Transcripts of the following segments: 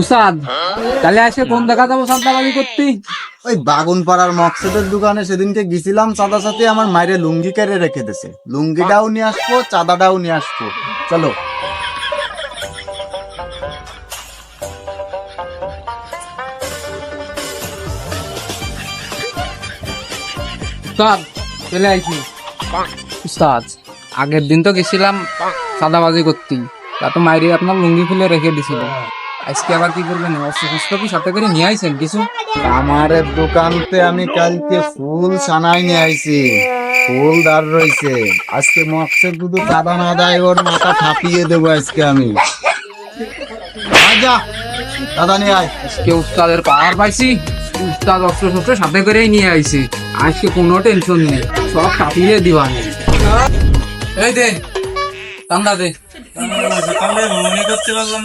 উস্তাদ তাহলে আজকে কোন দেখা যাব সান্তাবাজি করতে? ওই বাগুন পাড়ার মকসেদের দোকানে সেদিনকে গেছিলাম চাঁদা সাথে আমার মায়ের লুঙ্গি কেড়ে রেখে দিছে লুঙ্গিটাও নিয়ে আসব চাঁদাটাও নিয়ে আসব। চলো। উস্তাদ চলে আইছি। উস্তাদ আগের দিন তো গেছিলাম সাদাবাজি করতে। তা তো মাইরি আপনার লুঙ্গি খুলে রেখে দিছিল। আজকে আবার কি করবেন? শস্ত্র কি সাথে করে নিয়ে আইছেন কিছু? আমার দোকানতে আমি কালকে ফুল সানাই নিয়ে আইছি। ফুল দাঁড় রয়েছে আজকে মকসেদ শুধু চাঁদা না দেয় ওর মাথা ঠাপিয়ে দেবো আজকে আমি। যা দাদা নিয়ে আয়। আজকে উস্তাদের পাওয়ার পাইছি। উস্তাদ অস্ত্র শস্ত্র সাথে করেই নিয়ে আইছি। আজকে কোনো টেনশন নেই সব কাটিয়ে দিবা এই দে চান্দা দে। সকালে মনে করতে পারলাম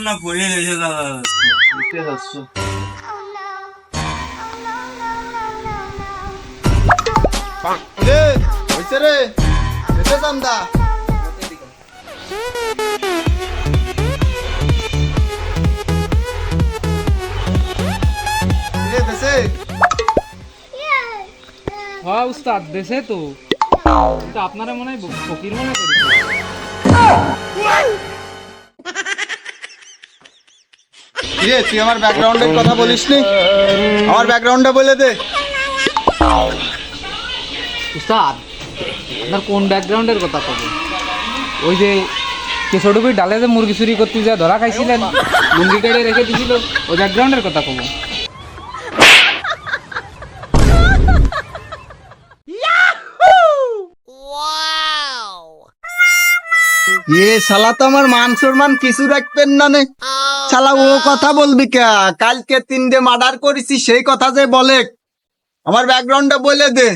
হ্যাঁ উস্তাদ দেশে তো। আপনারা মনে হয় ফকির মনে করি রে তুই আমার ব্যাকগ্রাউন্ডের কথা বলিস নি আমার ব্যাকগ্রাউন্ডটা বলে দে। উস্তাদ, আপনার কোন ব্যাকগ্রাউন্ডের কথা কব? ওই যে কেশোটুকুই ডালে যে মুরগি চুরি করতে যা ধরা খাইছিলেন মুরগি রেখে দিছিল, ওই ব্যাকগ্রাউন্ডের কথা কব। এ শালা তো আমার মান সম্মান কিছু রাখবেন না নে। শালা, ও কথা বলবি কে? কালকে তিনটে মার্ডার করেছি, সেই কথা যে বলে। আমার ব্যাকগ্রাউন্ডটা বলে দে।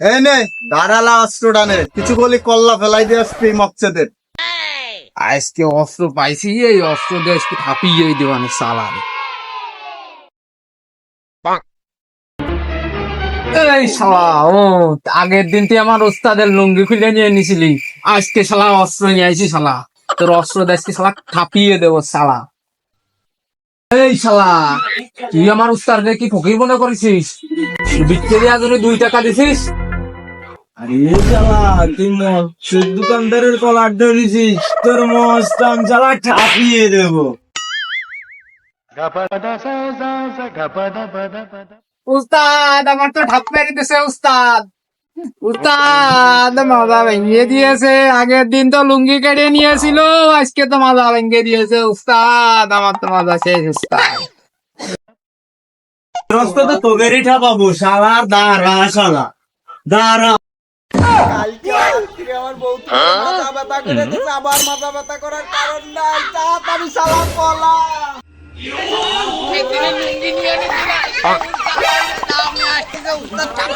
এই নে ধারালা অস্ত্রটা নে কিছু বলি, কল্লা ফেলাই দিয়ে আসবি মকসেদের। আজকে অস্ত্র পাইছি, এই অস্ত্র দিয়ে আজকে থাপিয়ে দেওয়ানি সালার এই শালা, ও, আগের দিন তুই আমার ওস্তাদের লুঙ্গি খুলে নিয়ে নিছিলি আজকে শালা অস্ত্র নিয়ে আইছি শালা। তোর অস্ত্র আজকে শালা থাপিয়ে দেবো শালা। এই শালা তুই আমার উস্তাদকে কি ফকির মনে করেছিস বিচ্ছে দিয়ে আগে দুই টাকা দিছিস? আরে চালা তুই দোকানদারের কলার ধরেছিস তোর মস্তান চালা ঠাপিয়ে দেবো। উস্তাদ আমার তো ঢাপ মেরে দিয়েছে উস্তাদ। উস্তাদ মাজা ভেঙে দিয়েছে। আগের দিন তো লুঙ্গি কেটে নিয়েছিল আজকে তো মাজা ভেঙে দিয়েছে। উস্তাদ আমার তো মাজা শেষ উস্তাদ। রস্ত তো তোদেরই ঠাপাবো শালা দাঁড়া শালা। দাঁড়া। কালকে রাত্রে আমার বউ মাথা ব্যথা করে দিয়েছে আবার মাথা ব্যথা করার কারণ নাই তাড়াতাড়ি শালা পলা উস্তাদ।